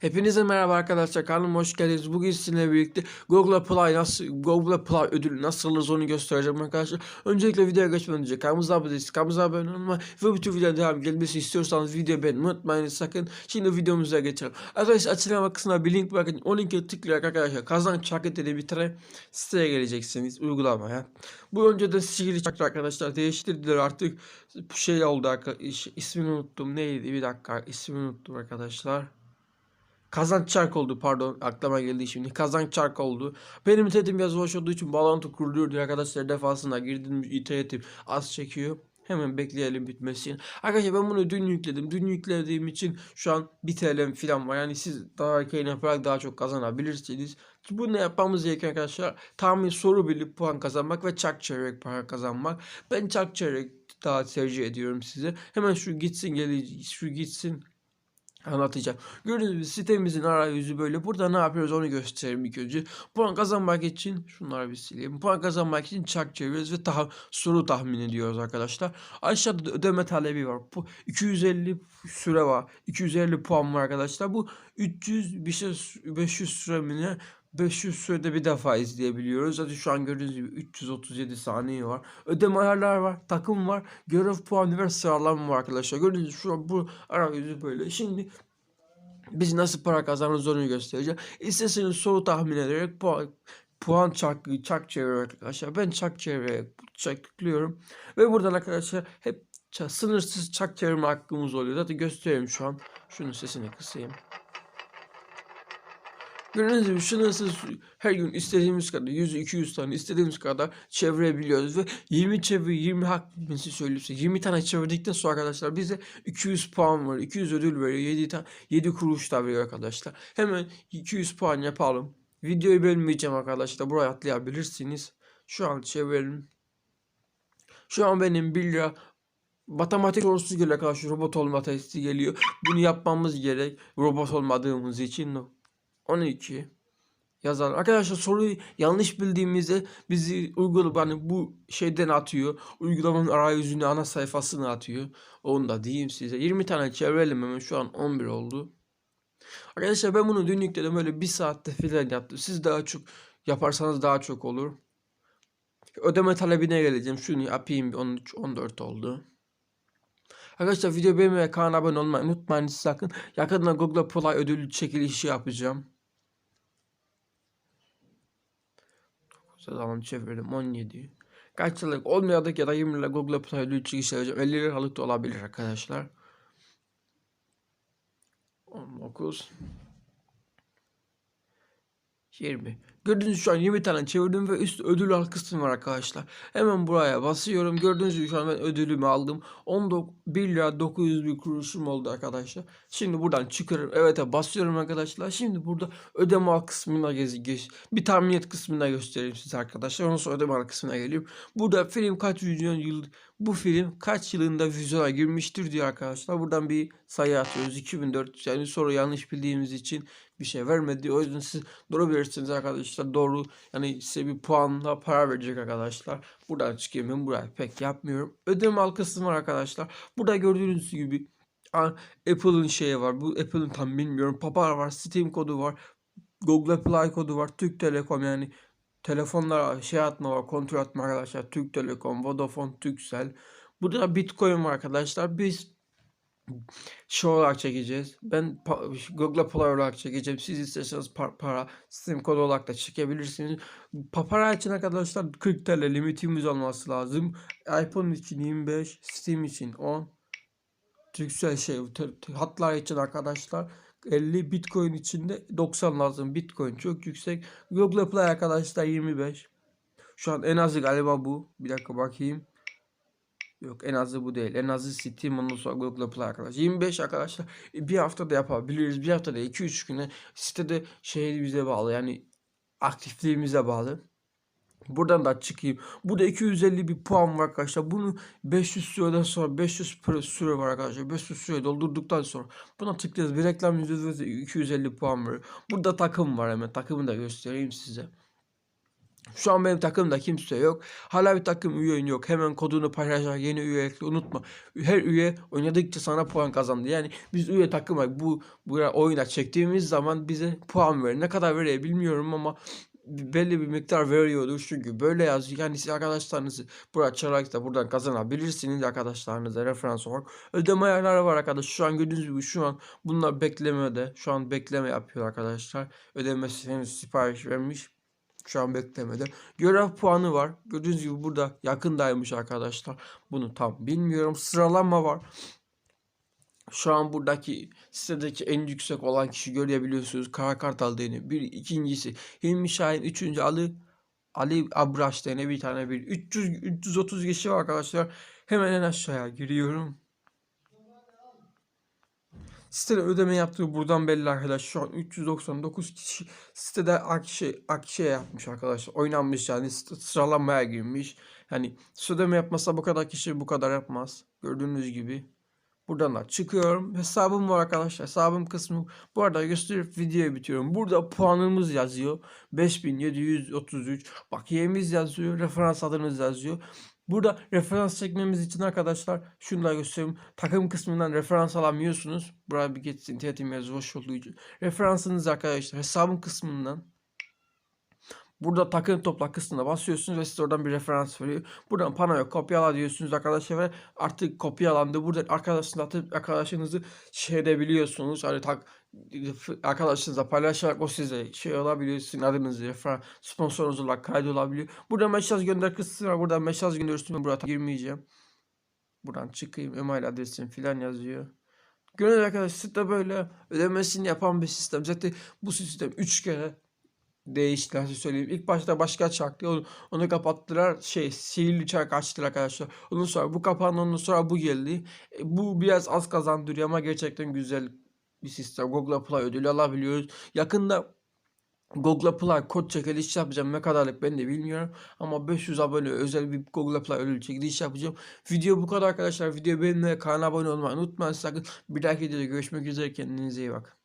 Hepinize merhaba arkadaşlar kanalıma hoş geldiniz. Bugün sizinle birlikte Google Play nasıl Google Play ödülü nasıl alırız onu göstereceğim arkadaşlar. Öncelikle videoya geçmeden önce kanalımıza abone değilseniz kanalımıza abone olmayı ve bu tür videoların devam gelmesi istiyorsanız videoyu beğenmeyi unutmayın sakın. Şimdi videomuza geçelim. Arkadaşlar açıklama kısmına bir link bırakın. O linke tıklayarak arkadaşlar kazanç hak edeni bir tane siteye geleceksiniz uygulamaya. Bu önceden sihirli çakra arkadaşlar değiştirdiler artık bu şey oldu arkadaşlar ismini unuttum neydi bir dakika ismini unuttum arkadaşlar. Kazanç çark oldu pardon aklıma geldi şimdi kazanç çark oldu. Benim internetim biraz hoş olduğu için bağlantı kuruluyor diye arkadaşlar defasında girdim internetim az çekiyor. Hemen bekleyelim bitmesini. Arkadaşlar ben bunu dün yükledim. Dün yüklediğim için şu an 1 TL falan var. Yani siz daha erken yaparak daha çok kazanabilirsiniz. Bu ne yapmamız gereken arkadaşlar? Tahmin soru bilip puan kazanmak ve çak çevirerek para kazanmak. Ben çak çevirerek daha tercih ediyorum size. Hemen şu gitsin geli şu gitsin anlatacağım. Gördüğünüz gibi sitemizin arayüzü böyle. Burada ne yapıyoruz onu göstereyim ilk önce. Puan kazanmak için şunları bir sileyim. Puan kazanmak için çak çeviriyoruz ve tah soru tahmin ediyoruz arkadaşlar. Aşağıda ödeme talebi var. Bu 250 süre var. 250 puan var arkadaşlar. Bu 300 bir şey 500 süre? 500 sürede bir defa izleyebiliyoruz. Hadi şu an gördüğünüz gibi 337 saniye var. Ödeme ayarlar var. Takım var. Görev puanı ve sıralama var arkadaşlar. Gördüğünüz gibi şu an bu arayüzü böyle. Şimdi biz nasıl para kazanırız onu göstereceğim. İsterseniz soru tahmin ederek puan, puan çak, çak çevirerek arkadaşlar. Ben çak çevirerek çak tıklıyorum. Ve buradan arkadaşlar hep sınırsız çak çevirme hakkımız oluyor. Zaten göstereyim şu an. Şunun sesini kısayım. Gördüğünüz gibi sınırsız her gün istediğimiz kadar 100-200 tane istediğimiz kadar çevirebiliyoruz ve 20 çevir 20 hak bilmesi söylüyorsa 20 tane çevirdikten sonra arkadaşlar bize 200 puan var 200 ödül veriyor 7 tane 7 kuruş da veriyor arkadaşlar. Hemen 200 puan yapalım. Videoyu bölmeyeceğim arkadaşlar. Buraya atlayabilirsiniz. Şu an çevirelim. Şu an benim 1 lira matematik sorusu geliyor arkadaşlar. Robot olma testi geliyor. Bunu yapmamız gerek. Robot olmadığımız için. 12 yazar. Arkadaşlar soruyu yanlış bildiğimizde bizi uygulama hani bu şeyden atıyor. Uygulamanın arayüzüne ana sayfasını atıyor. Onu da diyeyim size. 20 tane çevirelim hemen şu an 11 oldu. Arkadaşlar ben bunu dün yükledim öyle bir saatte filan yaptım. Siz daha çok yaparsanız daha çok olur. Ödeme talebine geleceğim. Şunu yapayım 13 14 oldu. Arkadaşlar video beğenmeyi ve kanala abone olmayı unutmayın sakın. Yakında Google Play ödülü çekilişi yapacağım. Zaman çevirelim 17. Kaç liralık olmayadık ya da 20 lira Google Play ödülü çekilişi yapacağım. 50 liralık da olabilir arkadaşlar. 19 20. Gördüğünüz şu an 20 tane çevirdim ve üst ödül al kısmı var arkadaşlar. Hemen buraya basıyorum. Gördüğünüz gibi şu an ben ödülümü aldım. 11 lira 900 bir kuruşum oldu arkadaşlar. Şimdi buradan çıkıyorum. Evet basıyorum arkadaşlar. Şimdi burada ödeme al kısmına gez, geç. Bir tahmin kısmına göstereyim size arkadaşlar. Ondan sonra ödeme al kısmına geliyorum. Burada film kaç milyon yıl bu film kaç yılında vizyona girmiştir diyor arkadaşlar. Buradan bir sayı atıyoruz. 2004 yani soru yanlış bildiğimiz için bir şey vermedi. O yüzden siz doğru bilirsiniz arkadaşlar. Doğru yani size bir puanla para verecek arkadaşlar. Buradan çıkayım ben buraya pek yapmıyorum. Ödeme al var arkadaşlar. Burada gördüğünüz gibi Apple'ın şeyi var. Bu Apple'ın tam bilmiyorum. Papar var. Steam kodu var. Google Play kodu var. Türk Telekom yani telefonlara şey atma var. Kontrol atma arkadaşlar. Türk Telekom, Vodafone, Turkcell. Burada Bitcoin var arkadaşlar. Biz şey olarak çekeceğiz. Ben Google Play olarak çekeceğim. Siz isterseniz par para Steam kodu olarak da çekebilirsiniz. Papara için arkadaşlar 40 TL limitimiz olması lazım. iPhone için 25, Steam için 10. Türksel şey hatlar için arkadaşlar 50 Bitcoin içinde 90 lazım. Bitcoin çok yüksek. Google Play arkadaşlar 25. Şu an en azı galiba bu. Bir dakika bakayım. Yok en azı bu değil. En azı Steam ondan sonra Google Play arkadaşlar. 25 arkadaşlar. Bir haftada yapabiliriz. Bir haftada 2-3 güne sitede şey bize bağlı. Yani aktifliğimize bağlı. Buradan da çıkayım. Burada 250 bir puan var arkadaşlar. Bunu 500 süreden sonra 500 süre var arkadaşlar. 500 süre doldurduktan sonra buna tıklayacağız. Bir reklam yüzdesi 250 puan veriyor. Burada takım var hemen. Takımı da göstereyim size. Şu an benim takımda kimse yok. Hala bir takım üyen yok. Hemen kodunu paylaşarak yeni üye ekle unutma. Her üye oynadıkça sana puan kazandı. Yani biz üye takıma bu buraya oyuna çektiğimiz zaman bize puan verir. Ne kadar veriyor bilmiyorum ama belli bir miktar veriyordur çünkü böyle yazıyor. Yani siz arkadaşlarınızı buraya çağırarak da buradan kazanabilirsiniz arkadaşlarınıza referans olarak. Ödeme ayarları var arkadaşlar. Şu an gördüğünüz gibi şu an bunlar beklemede. Şu an bekleme yapıyor arkadaşlar. Ödemesi henüz sipariş vermiş. Şu an beklemede. Görev puanı var. Gördüğünüz gibi burada yakındaymış arkadaşlar. Bunu tam bilmiyorum. Sıralama var. Şu an buradaki sitedeki en yüksek olan kişi görebiliyorsunuz. Kara Kartal deniyor. Bir ikincisi Hilmi Şahin. Üçüncü Ali Ali Abraş deniyor bir tane bir. 300 330 kişi var arkadaşlar. Hemen en aşağıya giriyorum. Sitede ödeme yaptığı buradan belli arkadaşlar. Şu an 399 kişi sitede akşe, akşe yapmış arkadaşlar. Oynanmış yani sıralamaya girmiş. Yani ödeme yapmasa bu kadar kişi bu kadar yapmaz. Gördüğünüz gibi. Buradan da çıkıyorum. Hesabım var arkadaşlar. Hesabım kısmı. Bu arada gösterip videoyu bitiriyorum. Burada puanımız yazıyor. 5733. Bakiyemiz yazıyor. Referans adımız yazıyor. Burada referans çekmemiz için arkadaşlar şunu da göstereyim. Takım kısmından referans alamıyorsunuz. Buraya bir geçsin. Tetim yazı hoş olduğu için. Referansınız arkadaşlar hesabın kısmından Burada takım topla kısmına basıyorsunuz ve size oradan bir referans veriyor. Buradan panoya kopyala diyorsunuz arkadaşlar ve artık kopyalandı. Buradan arkadaşınızla atıp arkadaşınızı şey edebiliyorsunuz. Hani tak arkadaşınızla paylaşarak o size şey olabiliyor. Sizin adınızı referans sponsorunuz olarak kaydolabiliyor. Burada mesaj gönder kısmı var. Buradan mesaj gönderiyorsunuz. Burada girmeyeceğim. Buradan çıkayım. Email adresim filan yazıyor. Gönül arkadaşlar site böyle ödemesini yapan bir sistem. Zaten bu sistem 3 kere değişti nasıl söyleyeyim. İlk başta başka çaktı. Onu, onu kapattılar. Şey sihirli çark açtılar arkadaşlar. Ondan sonra bu kapandı. Ondan sonra bu geldi. E, bu biraz az kazandırıyor ama gerçekten güzel bir sistem. Google Play ödülü alabiliyoruz. Yakında Google Play kod çekiliş yapacağım. Ne kadarlık ben de bilmiyorum. Ama 500 abone özel bir Google Play ödül çekiliş yapacağım. Video bu kadar arkadaşlar. Video beğenmeyi, kanala abone olmayı unutmayın sakın. Bir dahaki videoda görüşmek üzere. Kendinize iyi bakın.